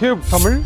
Tube Tamil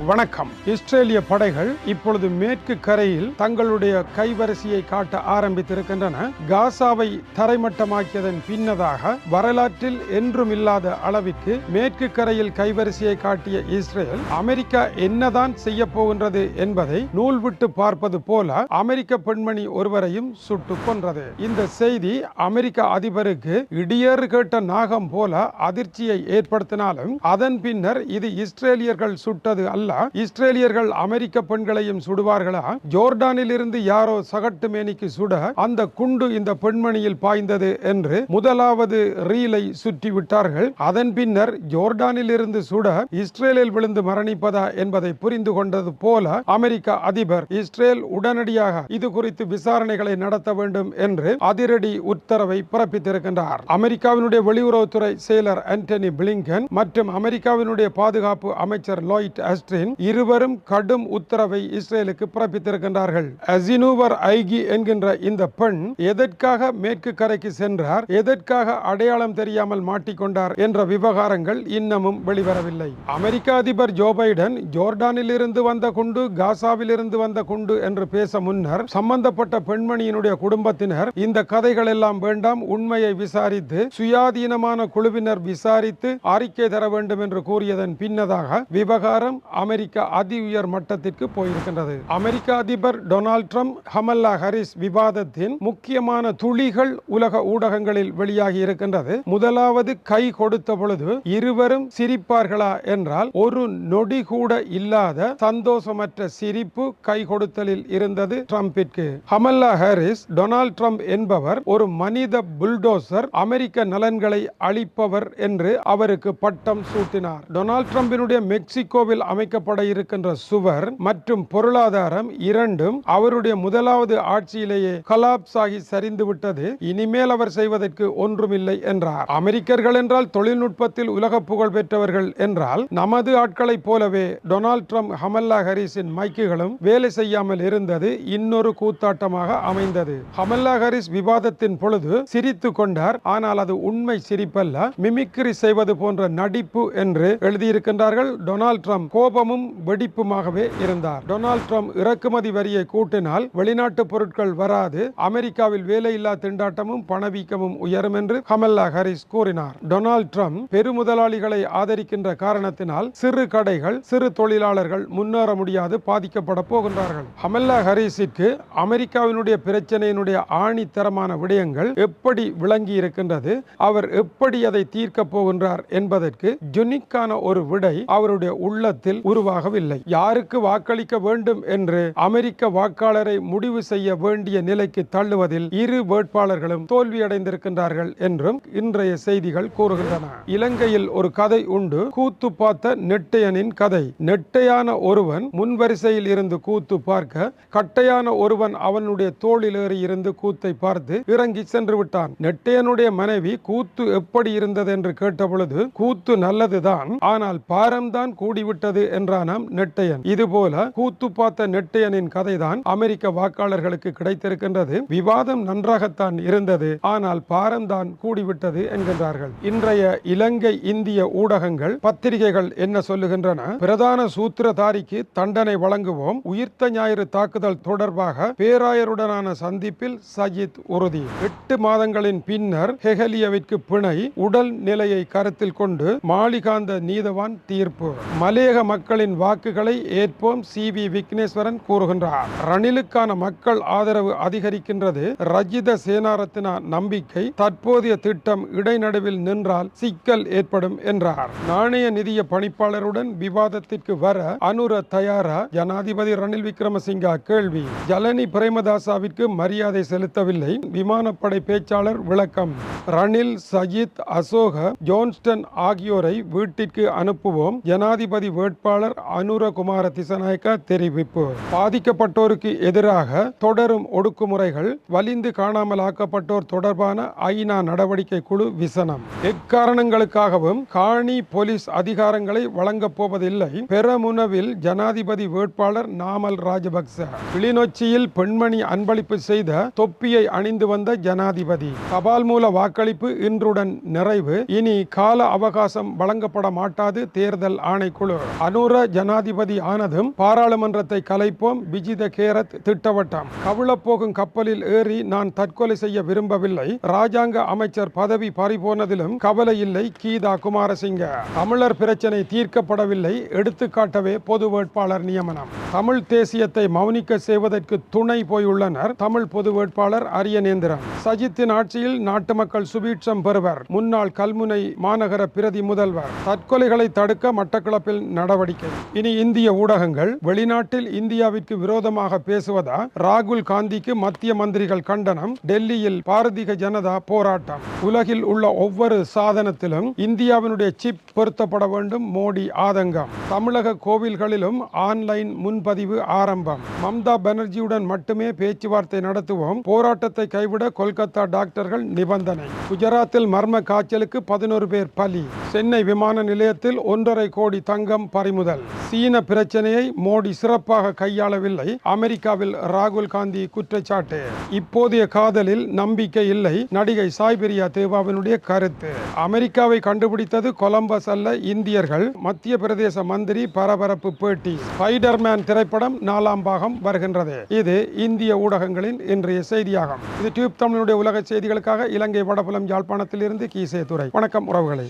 வணக்கம். இஸ்ரேலிய படைகள் இப்பொழுது மேற்கு கரையில் தங்களுடைய கைவரிசையை காட்ட ஆரம்பித்திருக்கின்றன. காசாவை தரைமட்டமாக்கியதன் பின்னதாக வரலாற்றில் என்றும் இல்லாத அளவிற்கு மேற்கு கரையில் கைவரிசையை காட்டிய இஸ்ரேல் அமெரிக்கா என்னதான் செய்ய போகின்றது என்பதை நூல் விட்டு பார்ப்பது போல அமெரிக்க பெண்மணி ஒருவரையும் சுட்டுக் கொன்றது. இந்த செய்தி அமெரிக்க அதிபருக்கு இடியேறு கேட்ட நாகம் போல அதிர்ச்சியை ஏற்படுத்தினாலும் அதன் பின்னர் இது இஸ்ரேலியர்கள் சுட்டது அல்ல. இஸ்ரேலியர்கள் அமெரிக்க பெண்களையும் சுடுவார்களா? ஜோர்டானில் இருந்து யாரோ சகட்டு மேனிக்கு சுட அந்த குண்டு இந்த பெண்மணியில் பாய்ந்தது என்று முதலாவது ரீலை சுற்றி விட்டார்கள் அதன் பின்னர் ஜோர்டானில் இருந்து சுட இஸ்ரேலில் விழுந்து மரணிப்பதா என்பதை புரிந்து கொண்டது போல அமெரிக்க அதிபர் இஸ்ரேல் உடனடியாக இது குறித்து விசாரணைகளை நடத்த வேண்டும் என்று அதிரடி உத்தரவை பிறப்பித்திருக்கின்றார். அமெரிக்காவினுடைய வெளியுறவுத்துறை செயலர் ஆண்டனி பிளிங்கன் மற்றும் அமெரிக்காவினுடைய பாதுகாப்பு அமைச்சர் லாய்ட் பாலஸ்தீன் இருவரும் கடும் உத்தரவை இஸ்ரேலுக்கு பிறப்பித்திருக்கின்றார்கள். அசினூவர் ஐகி என்கின்ற இந்த பெண் எதற்காக மேற்கு கரைக்கு சென்றார்? எதற்காக அடையாளம் தெரியாமல் மாட்டிக்கொண்டார்? என்ற விவகாரங்கள் இன்னமும் வெளிவரவில்லை. அமெரிக்க அதிபர் ஜோ பைடன் ஜோர்டானில் இருந்து வந்த குண்டு காசாவில் இருந்து வந்த குண்டு என்று பேச முன்னர் சம்பந்தப்பட்ட பெண்மணியினுடைய குடும்பத்தினர் இந்த கதைகள் எல்லாம் வேண்டாம் உண்மையை விசாரித்து சுயாதீனமான குழுவினர் விசாரித்து அறிக்கை தர வேண்டும் என்று கூறியதன் பின்னதாக விவகாரம் அமெரிக்க அதி உயர் மட்டத்திற்கு போயிருக்கின்றது. அமெரிக்க அதிபர் டொனால்ட் ட்ரம்ப் ஹமல்லா ஹரிஸ் விவாதத்தின் முக்கியமான துளிகள் உலக ஊடகங்களில் வெளியாகி இருக்கின்றது. முதலாவது கை கொடுத்த பொழுது இருவரும் சிரிப்பார்களா என்றால் ஒரு நொடி கூட இல்லாத சந்தோஷமற்ற சிரிப்பு கை கொடுத்தலில் இருந்தது ட்ரம்பிற்கு. ஹமல்லா ஹாரிஸ் டொனால்ட் ட்ரம்ப் என்பவர் ஒரு மனித புல்டோசர் அமெரிக்க நலன்களை அளிப்பவர் என்று அவருக்கு பட்டம் சூட்டினார். டொனால்ட் ட்ரம்பினுடைய மெக்சிகோவில் அமைக்கப்பட இருக்கின்ற சுவர் மற்றும் பொருளாதாரம் இரண்டும் அவருடைய முதலாவது ஆட்சியிலேயே கலாப்ஸ் ஆகி சரிந்து விட்டது. இனிமேல் அவர் செய்வதற்கு ஒன்றுமில்லை என்றார். அமெரிக்கர்கள் என்றால் தொழில்நுட்பத்தில் உலக புகழ் பெற்றவர்கள் என்றால் நமது ஆட்களைப் போலவே டொனால்ட் ட்ரம்ப் ஹமல்லா ஹரிஸின் மைக்குகளும் வேலை செய்யாமல் இருந்தது இன்னொரு கூத்தாட்டமாக அமைந்தது. ஹமல்லா ஹரிஸ் விவாதத்தின் பொழுது சிரித்து கொண்டார். ஆனால் அது உண்மை சிரிப்பல்ல. மிமிக்ரி செய்வது போன்ற நடிப்பு என்று எழுதியிருக்கின்றார்கள் டொனால்ட் ட்ரம்ப். கோபமும் வெடிப்புமாகவே இருந்தார். டொனால்ட் ட்ரம்ப் இறக்குமதி வரியை கூட்டினால் வெளிநாட்டு பொருட்கள் வராது அமெரிக்காவில் வேலையில்லா திண்டாட்டமும் பணவீக்கமும் உயரும் என்று கமல்லா ஹாரிஸ் கூறினார். டொனால்ட் ட்ரம்ப் பெருமுதலாளிகளை ஆதரிக்கின்ற காரணத்தினால் சிறு கடைகள் சிறு தொழிலாளர்கள் முன்னேற முடியாது பாதிக்கப்பட போகின்றார்கள். கமல்லா ஹாரிஸிற்கு அமெரிக்காவினுடைய பிரச்சனையினுடைய ஆணித்தரமான விடயங்கள் எப்படி விளங்கி இருக்கின்றது அவர் எப்படி அதை தீர்க்க போகின்றார் என்பதற்கு ஜுனிக்கான ஒரு விடை அவருடைய உள்ளத்தில் உருவாகவில்லை. யாருக்கு வாக்களிக்க வேண்டும் என்று அமெரிக்க வாக்காளரை முடிவு செய்ய வேண்டிய நிலைக்கு தள்ளுவதில் இரு வேட்பாளர்களும் தோல்வியடைந்திருக்கின்றார்கள் என்றும் இன்றைய செய்திகள் கூறுகின்றன. இலங்கையில் ஒரு கதை உண்டு. கூத்து பார்த்த நெட்டையனின் கதை. நெட்டையான ஒருவன் முன்வரிசையில் இருந்து கூத்து பார்க்க கட்டையான ஒருவன் அவனுடைய தோளில் ஏறி இருந்து கூத்தை பார்த்து இறங்கி சென்று விட்டான். நெட்டையனுடைய மனைவி கூத்து எப்படி இருந்தது? என்று கேட்டபொழுது கூத்து நல்லதுதான். ஆனால் பாரம்தான் கூடிவிட்டது என்றானாம் நெட்டையன். இதுபோல கூத்து பார்த்த நெட்டையனின் கதைதான் அமெரிக்க வாக்காளர்களுக்கு கிடைத்திருக்கின்றது. விவாதம் நன்றாகத்தான் இருந்தது. ஆனால் பாரம்தான் கூடிவிட்டது என்கின்றார்கள். இன்றைய இலங்கை இந்திய ஊடகங்கள் பத்திரிகைகள் என்ன சொல்லுகின்றன? பிரதான சூத்திரதாரிக்கு தண்டனை வழங்குவோம். உயிர்த்த ஞாயிறு தாக்குதல் தொடர்பாக பேராயருடனான சந்திப்பில் சஜித் உறுதி. எட்டு மாதங்களின் பின்னர் ஹெகலியவிற்கு பிணை உடல் நிலையை கருத்தில் கொண்டு மாளிகாந்த நீதவான் தீர்ப்பு. மலையக மக்களின் வாக்குகளை ஏற்போம். சி. வி. விக்னேஸ்வரன் கூறுகின்றார். ரணிலுக்கான மக்கள் ஆதரவு அதிகரிக்கின்றது. ரஜித சேனாரத்தின நம்பிக்கை தற்போதைய திட்டம் இடைநடுவில் நின்றால் சிக்கல் ஏற்படும் என்றார். நாணய நிதிய பணிப்பாளருடன் விவாதத்திற்கு வர அனுர தயாரா ஜனாதிபதி ரணில் விக்ரமசிங்கா கேள்வி. ஜலனி பிரேமதாசாவிற்கு மரியாதை செலுத்தவில்லை. விமானப்படை பேச்சாளர் விளக்கம். ரணில் சஜித் அசோக ஜோன்ஸ்டன் ஆகியோரை வீட்டிற்கு அனுப்புவோம். ஜனாதிபதி வேட்பாளர் அனுரகுமார திசநாயக்க தெரிவிப்பு. பாதிக்கப்பட்டோருக்கு எதிராக தொடரும் ஒடுக்குமுறைகள் வலிந்து காணாமல் ஆக்கப்பட்டோர் தொடர்பான ஐநா நடவடிக்கை குழு விசனம். எக்காரணங்களுக்காகவும் காணி போலீஸ் அதிகாரங்களை வழங்கப் போவதில்லை. பெரமுனவில் ஜனாதிபதி வேட்பாளர் நாமல் ராஜபக்ச. கிளிநொச்சியில் பெண்மணி அன்பளிப்பு செய்த தொப்பியை அணிந்து வந்த ஜனாதிபதி. தபால் மூல வாக்களிப்பு இன்றுடன் நிறைவு. இனி கால அவகாசம் வழங்கப்பட மாட்டாது தேர்தல் ஆணைக்குழு. அனு அனுர ஜனாதிபதி ஆனதும் பாராளுமன்றத்தை கலைப்போம். விஜித கேரத் திட்டவட்டம். கவிழப்போகும் கப்பலில் ஏறி நான் தற்கொலை செய்ய விரும்பவில்லை. ராஜாங்க அமைச்சர் பதவி பறிபோனதிலும் கவலை இல்லை. கீதா குமாரசிங்க. தமிழர் பிரச்சனை தீர்க்கப்படவில்லை. எடுத்துக்காட்டவே பொது வேட்பாளர் நியமனம். தமிழ் தேசியத்தை மௌனிக்க செய்வதற்கு துணை போயுள்ளனர் தமிழ் பொது வேட்பாளர் அரியநேந்திரன். சஜித்தின் ஆட்சியில் நாட்டு மக்கள் சுபீட்சம் பெறுவர். முன்னாள் கல்முனை மாநகர பிரதி முதல்வர். தற்கொலைகளை தடுக்க மட்டக்களப்பில் நடவடிக்கை இனி இந்திய ஊடகங்கள் வெளிநாட்டில் இந்தியாவிற்கு விரோதமாக பேசுவதா? ராகுல் காந்திக்கு மத்திய மந்திரிகள் கண்டனம். டெல்லியில் பாரதிய ஜனதா போராட்டம். உலகில் உள்ள ஒவ்வொரு சாதனத்திலும் இந்தியாவினுடைய சிப் பொருத்தப்பட வேண்டும். மோடி ஆதங்கம். தமிழக கோவில்களிலும் ஆன்லைன் முன்பதிவு ஆரம்பம். மம்தா பானர்ஜியுடன் மட்டுமே பேச்சுவார்த்தை நடத்துவோம். போராட்டத்தை கைவிட கொல்கத்தா டாக்டர்கள் நிபந்தனை. குஜராத்தில் மர்ம காய்ச்சலுக்கு பதினோரு பேர் பலி. சென்னை விமான நிலையத்தில் ஒன்றரை கோடி தங்கம் பறிமுதல். சீன பிரச்சனையை மோடி சிறப்பாக கையாளவில்லை. அமெரிக்காவில் ராகுல் காந்தி குற்றச்சாட்டு. இப்போதைய காதலில் நம்பிக்கை இல்லை. நடிகை சாய்பிரியா தேவாவினுடைய கருத்து. அமெரிக்காவை கண்டுபிடித்தது கொலம்பஸ் அல்ல இந்தியர்கள். மத்திய பிரதேச மந்திரி பரபரப்பு பேட்டி. ஸ்பைடர்மேன் திரைப்படம் நாலாம் பாகம் வருகின்றது. இது இந்திய ஊடகங்களின் இன்றைய செய்தியாகும். இது டியூப் தமிழுடைய உலக செய்திகளுக்காக இலங்கை வடபுலம் யாழ்ப்பாணத்திலிருந்து கீசே துறை வணக்கம் உறவுகளை.